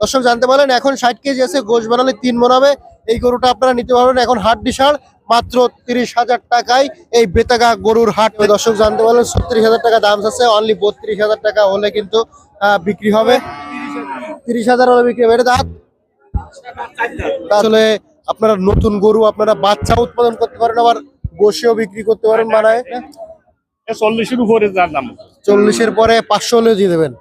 দর্শক জানতে পারেন এখন ষাট কেজি আছে গোশ বানালে তিন মন হবে। এই গরুটা আপনারা নিতে পারবেন এখন হাট ডিসার মাত্র তিরিশ হাজার টাকায় এই বেতাগা গরুর হাট। দর্শক জানতে পারলেন ছত্রিশ হাজার টাকা দাম আছে অনলি বত্রিশ হাজার টাকা হলে কিন্তু বিক্রি হবে। তিরিশ হাজার হলে বিক্রি হবে। এটা দাঁত? আসলে আপনারা নতুন গরু আপনারা বাচ্চা উৎপাদন করতে পারেন আবার গোশেও বিক্রি করতে পারেন বানায়। চল্লিশের উপরে চল্লিশের পরে পাঁচশো হলেও দিয়ে দেবেন।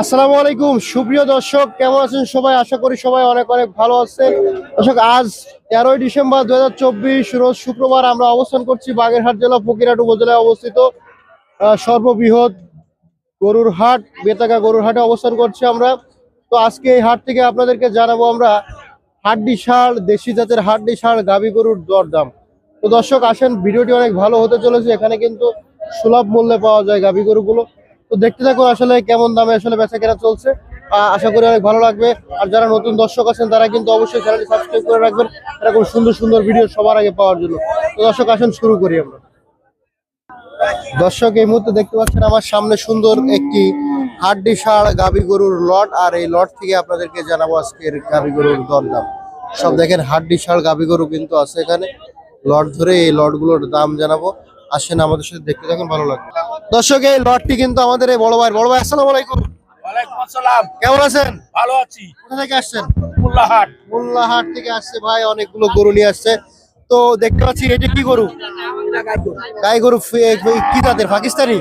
আসসালামু আলাইকুম। সুপ্রিয় দর্শক, কেমন আছেন সবাই? আশা করি সবাই অনেক অনেক ভালো আছেন। দর্শক, আজ তেরোই ডিসেম্বর দু হাজার চব্বিশ, রোজ শুক্রবার আমরা অবস্থান করছি বাগেরহাট জেলা ফকিরহাট উপজেলায় অবস্থিত সর্ববৃহৎ গরুর হাট বেতাকা গরুর হাটে অবস্থান করছি আমরা। তো আজকে এই হাট থেকে আপনাদেরকে জানাব আমরা হাড্ডি ষাঁড়, দেশি জাতের হাড্ডি ষাঁড় গাবি গরুর দরদাম। তো দর্শক, আসেন, ভিডিওটি অনেক ভালো হতে চলেছে। এখানে কিন্তু সুলভ মূল্যে পাওয়া যায় গাবি গরুগুলো। তো দেখতে থাকুন আসলে কেমন দামে আসলে বেচা কেনা চলছে আশা করি অনেক ভালো লাগবে। আর যারা নতুন দর্শক আছেন, তারা কিন্তু অবশ্যই চ্যানেলটি সাবস্ক্রাইব করে রাখবেন। এরকম সুন্দর সুন্দর ভিডিও সবার আগে পাওয়ার জন্য। তো দর্শক, আসেন শুরু করি আমরা। দর্শক, এই মুহূর্তে দেখতে পাচ্ছেন আমার সামনে সুন্দর একটি হাড্ডি ষাঁড় গাভী গরুর লট আর এই লট থেকে আপনাদেরকে জানাব আজকের গাভী গরুর দরদাম। সব দেখেন হাড্ডি ষাঁড় গাভী গরু কিন্তু আছে এখানে। লট ধরে এই লটগুলোর দাম জানাব। আসেন আমাদের সাথে দেখতে থাকুন ভালো লাগবে। দর্শক এই লটটি কিন্তু আমাদের এই বড় ভাই বড় ভাই আসসালামু আলাইকুম। কেমন আছেন? ভালো আছি। কোথা থেকে আসছেন? মোল্লাহাট। মোল্লাহাট থেকে আসছে ভাই অনেকগুলো গরু নিয়ে আসছে। তো দেখতে পাচ্ছি এটা কি গরু? গাই গরু কি জাতের? পাকিস্তানি?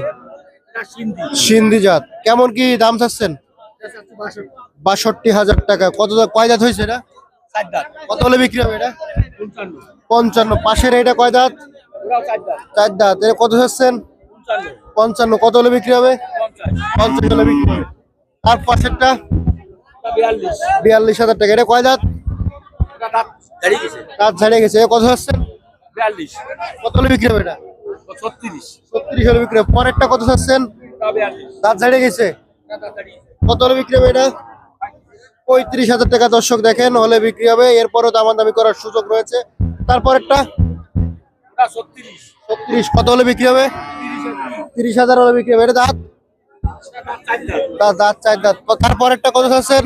সিন্ধি। জাত। কেমন কি দাম চাচ্ছেন? বাষট্টি হাজার টাকা। কত কয় দাঁত হয়েছে এটা? কত হলে বিক্রি হবে এটা? পঞ্চান্ন। পাশের এটা কয় দাঁত চার দাঁত। এটা কত চাচ্ছেন পঞ্চান্ন। কত হলে বিক্রি হবে? পঞ্চাশ হলে বিক্রি হবে। আর পাশেরটা? বিয়াল্লিশ। হাজার টাকা। এটা কয় দাঁত? দাঁত ঝাড়িয়ে গেছে। কত চাচ্ছেন কত হলে বিক্রি হবে এটা? ছত্রিশ। হলে বিক্রি হবে। পরেরটা কত চাচ্ছেন দাঁত ঝাড়িয়ে গেছে। কত হলে বিক্রি হবে এটা? পঁয়ত্রিশ হাজার টাকা দর্শক দেখেন হলে বিক্রি হবে। এরপরও দামাদামি করার সুযোগ রয়েছে। তারপরেরটা? ছত্রিশ। কত হলে বিক্রি হবে? তিরিশ হাজার হলে বিক্রি হবে। এটা দাঁত? দাঁত দাঁত, চার দাঁত। তারপরেরটা কত চাচ্ছেন?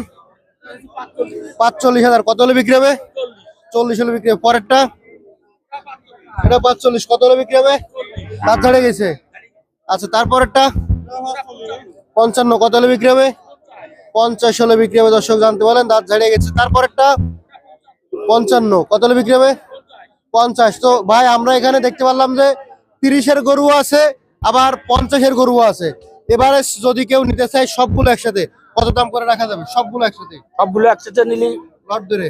পাঁচচল্লিশ হাজার। কত হলে বিক্রি হবে? চল্লিশ হলে বিক্রি হবে। পরেরটা? এটা পাঁচচল্লিশ। কত হলে বিক্রি হবে? দাঁত ঝাড়ে গেছে। আচ্ছা তারপরেরটা? পঞ্চান্ন। কত হলে বিক্রি হবে? পঞ্চাশ হলে বিক্রি হবে। দর্শক জানতে পারেন দাঁত ঝাড়িয়ে গেছে। তারপরেরটা? পঞ্চান্ন। কত হলে বিক্রি হবে? পঞ্চাশ। তো ভাই আমরা এখানে দেখতে পারলাম যে তিরিশের গরু আছে আবার পঞ্চাশের গরু আছে। এবারে যদি কেউ নিতে চায় সবগুলো একসাথে। কত দাম করে রাখা যাবে? সবগুলো একসাথে? সবগুলো একসাথে নিলি লট ধরে?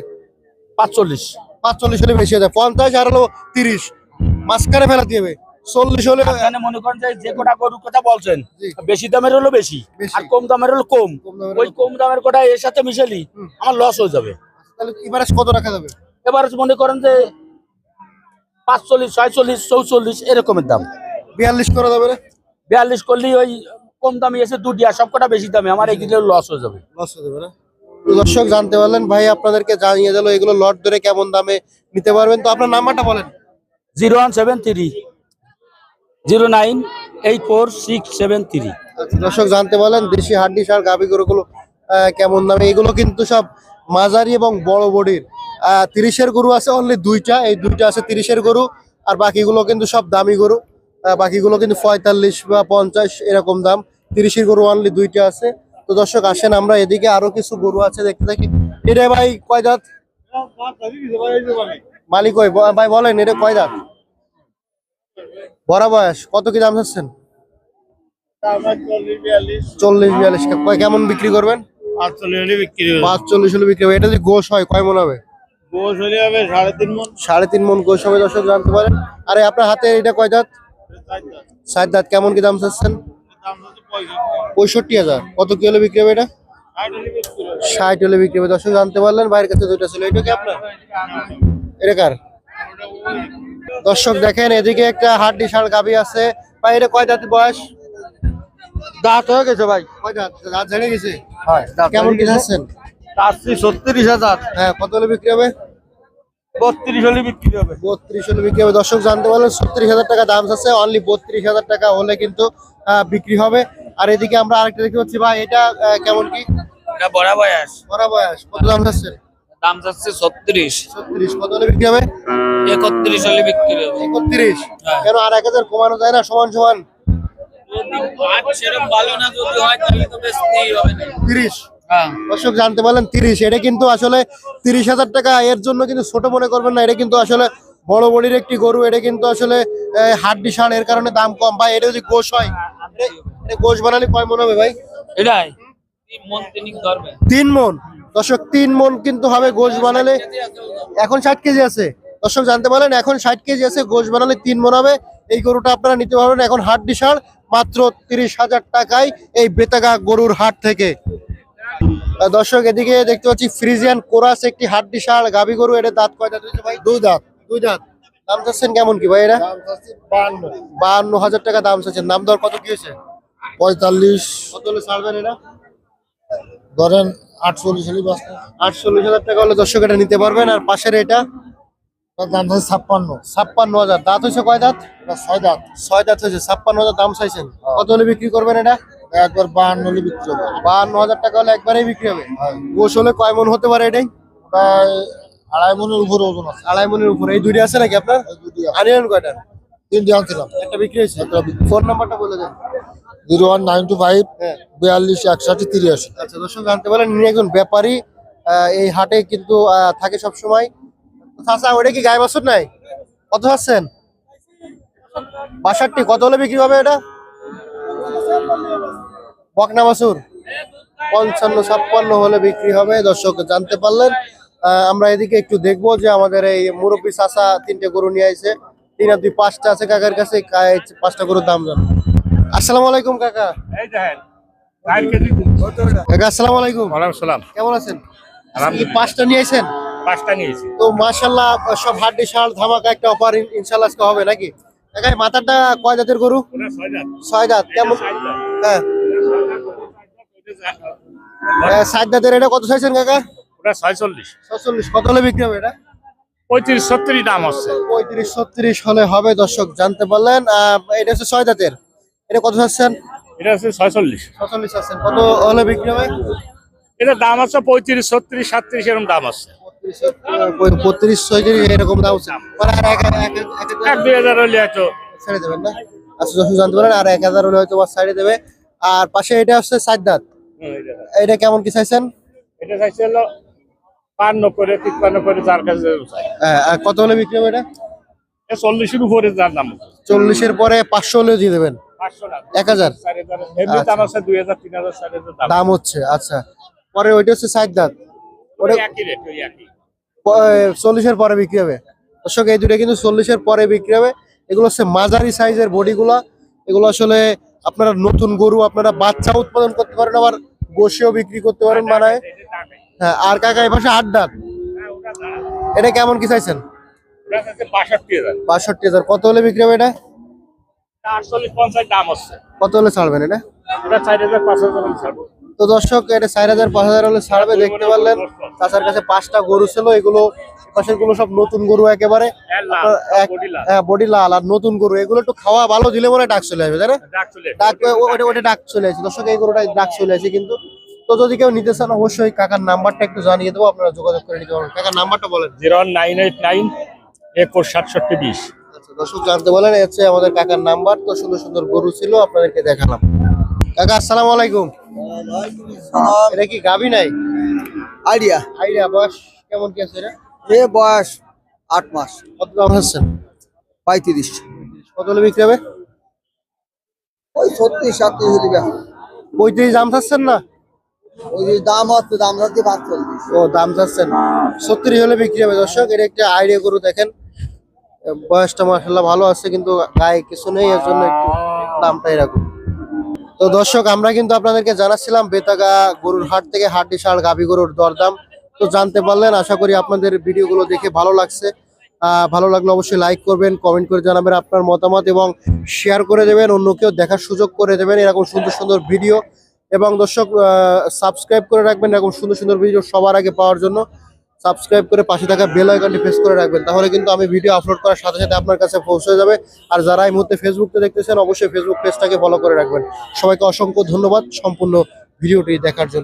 পাঁচচল্লিশ। পাঁচচল্লিশ হলে বেশি হয়ে যায়। পঞ্চাশ আর হলো তিরিশ। মাঝখানে ফেলা দিয়ে চল্লিশ হলে মনে করেন যে কটা গরুর কথা বলছেন বেশি দামের হলো বেশি। আর কম দামের হলো কম। ওই কম দামের কটা এর সাথে মিশালি। আমার লস হয়ে যাবে। তাহলে এবারে কত রাখা যাবে? এবার মনে করেন যে পাঁচচল্লিশ ছয়চল্লিশ চৌচল্লিশ এরকমের দাম। বিয়াল্লিশ করা যাবে বিয়াল্লিশ করলি ওই কম দামি এসে দুটি আর সব কটা বেশি দামে আমার এই কিলো লস হয়ে যাবে। লস হয়ে যাবে না দর্শক জানতে পারলেন ভাই আপনাদেরকে জানিয়ে দিল এগুলো লট ধরে কেমন দামে নিতে পারবেন। তো আপনার নাম্বারটা বলেন। Zero one seven three zero nine eight four six seven three. আচ্ছা, দর্শক জানতে পারলেন দেশি হাড্ডি সার গাভি গরুগুলো কেমন দামে এগুলো কিন্তু সব মাঝারি এবং বড় বডির। তিরিশের গরু আছে অনলি দুইটা। এই দুইটা আছে তিরিশের গরু আর বাকিগুলো কিন্তু সব দামি গরু। বাকিগুলো কিন্তু পঁয়তাল্লিশ বা পঞ্চাশ এরকম দাম। তিরিশের গরু অনলি দুইটা আছে। তো দর্শক আসেন আমরা এদিকে আরও কিছু গরু আছে দেখতে থাকি। এটা ভাই কয় দাঁত? মালিক ভাই বলেন এটা কয় দাঁত? বড় বয়স কত কি দাম চাচ্ছেন চল্লিশ বিয়াল্লিশ। কেমন বিক্রি করবেন? পাঁচ চল্লিশ হলে বিক্রি হবে। এটা যদি গোশ হয় কয় মনে হবে? সাড়ে তিন মন। গোশ হবে দর্শক জানতে পারেন। আরে আপনার হাতে এটা কয় দাঁত? ষাট দাঁত। কেমন কি দাম চাচ্ছেন? পঁয়ষট্টি। হাজার। কত কি হলে বিক্রি হবে এটা? ষাট হলে বিক্রি হবে। দর্শক জানতে পারলেন বাইরের কাছে দুইটা ছিল। এটা কি আপনার? এটা কার? দর্শক দেখেন এদিকে একটা হাড্ডি ষাড় গাবি আছে। ভাই এটা কয় দাঁত বয়স? দাঁত হয়ে গেছে ভাই। কয় দাঁত? দাঁত ঝেড়ে গেছে? কেমন কি যাচ্ছেন চাচ্ছি ছত্রিশ হাজার। হ্যাঁ কত হলে বিক্রি হবে? বত্রিশ হলে বিক্রি হবে। বত্রিশ হলে বিক্রি হবে। দর্শক জানতে পারলেন ছত্রিশ হাজার টাকা দাম আছে। অনলি বত্রিশ হাজার টাকা হলে কিন্তু আহ, বিক্রি হবে। আর এদিকে আমরা আরেকটা দেখতে পাচ্ছি। ভাই এটা কেমন কি? এটা বড় বয়স। বড় বয়স। কত দাম যাচ্ছে? দাম যাচ্ছে ছত্রিশ। ছত্রিশ। কত হলে বিক্রি হবে? একত্রিশ হলে বিক্রি হবে। একত্রিশ। হ্যাঁ। কেন আর এক হাজার কমানো যায় না? সমান সমান। সেরকম ভালো না যদি হয় তাহলে তো বেচতেই হবে না। তিরিশ। দর্শক জানতে পারলেন তিরিশ। এটা কিন্তু আসলে তিরিশ হাজার টাকা। এর জন্য কিন্তু ছোট মনে করবেন না। এটা কিন্তু আসলে বড় বড়ির একটি গরু। এটা কিন্তু আসলে হাড্ডি সার এর কারণে দাম কম। ভাই এটা যদি গোশ হয় এটা- গোশ বানালে কয় মনে হবে ভাই? এটাই। তিন মন দর্শক তিন মন কিন্তু হবে গোশ বানালে। এখন ষাট কেজি আছে। দর্শক জানতে পারলেন এখন ষাট কেজি আছে। গোশ বানালে তিন মন হবে। এই গরুটা আপনারা নিতে পারবেন। এখন হাড্ডি সার মাত্র তিরিশ হাজার টাকায় এই বেতাগা গরুর হাট থেকে। দর্শক এদিকে দেখতে পাচ্ছি ফ্রিজিয়ান কোরাস একটি হাড্ডি সার গাবি গরু এটা দাঁত কয় দাঁত ভাই? দুই দাঁত। দুই দাঁত। দাম চাচ্ছেন কেমন কি ভাই এটা? বাহান্ন। হাজার টাকা দাম চাচ্ছেন। দাম দর কত কি হয়েছে? পঁয়তাল্লিশ। কত হলে ছাড়বেন এটা? ধরেন আটচল্লিশ হলে আটচল্লিশ হাজার টাকা হলে দর্শক এটা নিতে পারবেন। আর পাশের এটা? দাম থাকে ছাপ্পান্ন। ছাপ্পান্ন হাজার। দাঁত হয়েছে কয় দাঁত? ছয় দাঁত। ছয় দাঁত হয়েছে। ছাপ্পান্ন হাজার দাম চাইছেন। কত হলে বিক্রি করবেন এটা? একবার বাহান্ন হলে বিক্রি হবে। বাহান্ন হাজার টাকা হলে একবারেই বিক্রি হবে? গোস হলে কয় মন হতে পারে এটাই? প্রায় আড়াই মনের উপরে ওজন আছে। আড়াই মনের উপরে। এই দুইটা আছে নাকি আপনার। আনিলেন কয়টা? তিনটি আনছিলাম। একটা বিক্রি হয়েছে? ফোন নাম্বারটা বলে দেন। Zero one nine two five হ্যাঁ। বিয়াল্লিশ একষট্টি তিরিয়াশি আচ্ছা দর্শক জানতে পারেন ইনি একজন ব্যাপারী এই হাটে কিন্তু থাকে সব সময় চাচা ওটা কি গায়ে বছর নাই? কত আছেন? বাষট্টি কত হলে বিক্রি হবে এটা? বকনা মাসুর। পঞ্চান্ন ছাপ্পান্ন হলে বিক্রি হবে। দর্শক জানতে পারলেন আহ, আমরা এদিকে একটু দেখব যে আমাদের এই মুরব্বী চাচা তিনটে গরু নিয়ে আইছে। তিন আর দুই পাঁচটা আছে কাকার কাছে পাঁচটা গরুর দাম জানো। আসসালামু আলাইকুম কাকা। কাকা আসসালামু আলাইকুম। সালাম কেমন আছেন? পাঁচটা নিয়ে আইছেন? পাঁচটা নিয়েছি তো মাশাল্লাহ সব হাড্ডি শাল ধামাকা একটা অফার ইনশাল্লাহ আজকে হবে নাকি? কাকা মাথাটা কয় জাতের গরু? ছয় জাত। কেমন? হ্যাঁ। দাঁতের এটা কত চাইছেন কাকা? ওটা ছয়চল্লিশ। কত হলে বিক্রি হবে এটা? পঁয়ত্রিশ সত্তরই দাম হচ্ছে পঁয়ত্রিশ ছত্রিশ হলে হবে দর্শক জানতে পারলেন। এটা হচ্ছে ছয় দাঁতের এটা কত চাচ্ছেন? এটা হচ্ছে ছয়চল্লিশ। ছচল্লিশ চাচ্ছেন। কত হলে বিক্রি হবে? এটা দাম আছে পঁয়ত্রিশ ছত্রিশ সাতত্রিশ এরকম দাম আছে বত্রিশ ছয়ত্রিশ এরকম দাম আর এক- দুই হাজার হলে হয়তো ছেড়ে দেবেন না। আচ্ছা যখন জানতে পারেন আর এক হাজার হলে হয়তো দেবে। আর পাশে এটা হচ্ছে দাঁত হুম, এটা- কেমন কি চাইছেন? এটা চাইছে হলো পান্ন করে তিপ্পান্ন করে যার কাছে হ্যাঁ, কত হলে বিক্রি হবে এটা? চল্লিশের উপরে যার দাম। চল্লিশের পরে পাঁচশো হলে দিয়ে দেবেন। এক হাজার? এমনি দাম হচ্ছে আচ্ছা। পরে ওইটা হচ্ছে সাত দাঁত। চল্লিশের পরে বিক্রি হবে। দর্শক এই দুটো কিন্তু চল্লিশের পরে বিক্রি হবে। এগুলো হচ্ছে মাঝারি সাইজের বডিগুলা এগুলো আসলে আপনারা নতুন গরু আপনারা বাচ্চা উৎপাদন করতে পারেন আবার বসেও বিক্রি করতে পারেন বানায়। হ্যাঁ আর কাকা এই পাশে আট। এটা কেমন কি চাইছেন? বাষট্টি হাজার। কত হলে বিক্রি হবে এটা? কত হলে ছাড়বেন এটা? চার হাজার পাঁচ হাজার ছাড়বো। তো দর্শক এটা চার হাজার পাঁচ হাজার হলে ছাড়বে দেখতে পারলেন। চাচার কাছে পাঁচটা গরু ছিল এগুলো পাশেরগুলো সব নতুন গরু একেবারে। হ্যাঁ, বডি লাল। হ্যাঁ বডি লাল আর নতুন গরু। এগুলো একটু খাওয়া ভালো দিলে মনে ডাক চলে আসবে তাই ডাক ওটা ওটা ডাক চলে আসে। দর্শক এই গরুটা ডাক চলে আসে কিন্তু। তো যদি কেউ নিতে চান অবশ্যই কাকার নাম্বারটা একটু জানিয়ে দেবো আপনারা যোগাযোগ করে নিতে পারবেন। কাকার নাম্বারটা বলেন। জিরো নাইন এইট নাইন একুশ সাতষট্টি বিশ। আচ্ছা দর্শক জানতে বলেন এই হচ্ছে আমাদের কাকার নাম্বার। তো সুন্দর সুন্দর গরু ছিল আপনাদেরকে দেখালাম। কাকা আসসালামু আলাইকুম। এটা কি গাবি নাই? আইডিয়া। আইডিয়া বয়স কেমন কি আছে এটা? এ বয়স আট মাস। কত দাম হচ্ছেন পঁয়ত্রিশ। কত হলে বিক্রি হবে? ওই ছত্রিশ সাতত্রিশ পঁয়ত্রিশ দাম চাচ্ছেন না? ওই যে দাম হচ্ছে দাম ও দাম চাচ্ছেন। সত্তর হলে বিক্রি হবে। দর্শক এটা একটা আইডিয়া গরু দেখেন। বয়সটা মাসাল্লাহ ভালো আছে কিন্তু গায়ে কিছু নেই এর জন্য একটু দামটা এরকম। তো দর্শক, আমরা কিন্তু আপনাদেরকে জানাচ্ছিলাম বেতাগা গরুর হাট থেকে হাড্ডি শাল গাভী গরুর দরদাম। তো জানতে পারলেন, আশা করি আপনাদের ভিডিওগুলো দেখে ভালো লাগছে। ভালো লাগলে অবশ্যই লাইক করবেন, কমেন্ট করে জানাবেন আপনার মতামত এবং শেয়ার করে দেবেন অন্যকেও দেখার সুযোগ করে দেবেন এরকম সুন্দর সুন্দর ভিডিও। এবং দর্শক সাবস্ক্রাইব করে রাখবেন এরকম সুন্দর সুন্দর ভিডিও সবার আগে পাওয়ার জন্য। সাবস্ক্রাইব করে পাশে থাকা বেল আইকনটি প্রেস করে রাখবেন। তাহলে কিন্তু আমি ভিডিও আপলোড করার সাথে সাথে আপনার কাছে পৌঁছে যাবে। আর যারা এই মুহূর্তে ফেসবুকতে দেখতেছেন, অবশ্যই ফেসবুক পেজটাকে ফলো করে রাখবেন। সবাইকে অসংখ্য ধন্যবাদ সম্পূর্ণ ভিডিওটি দেখার জন্য।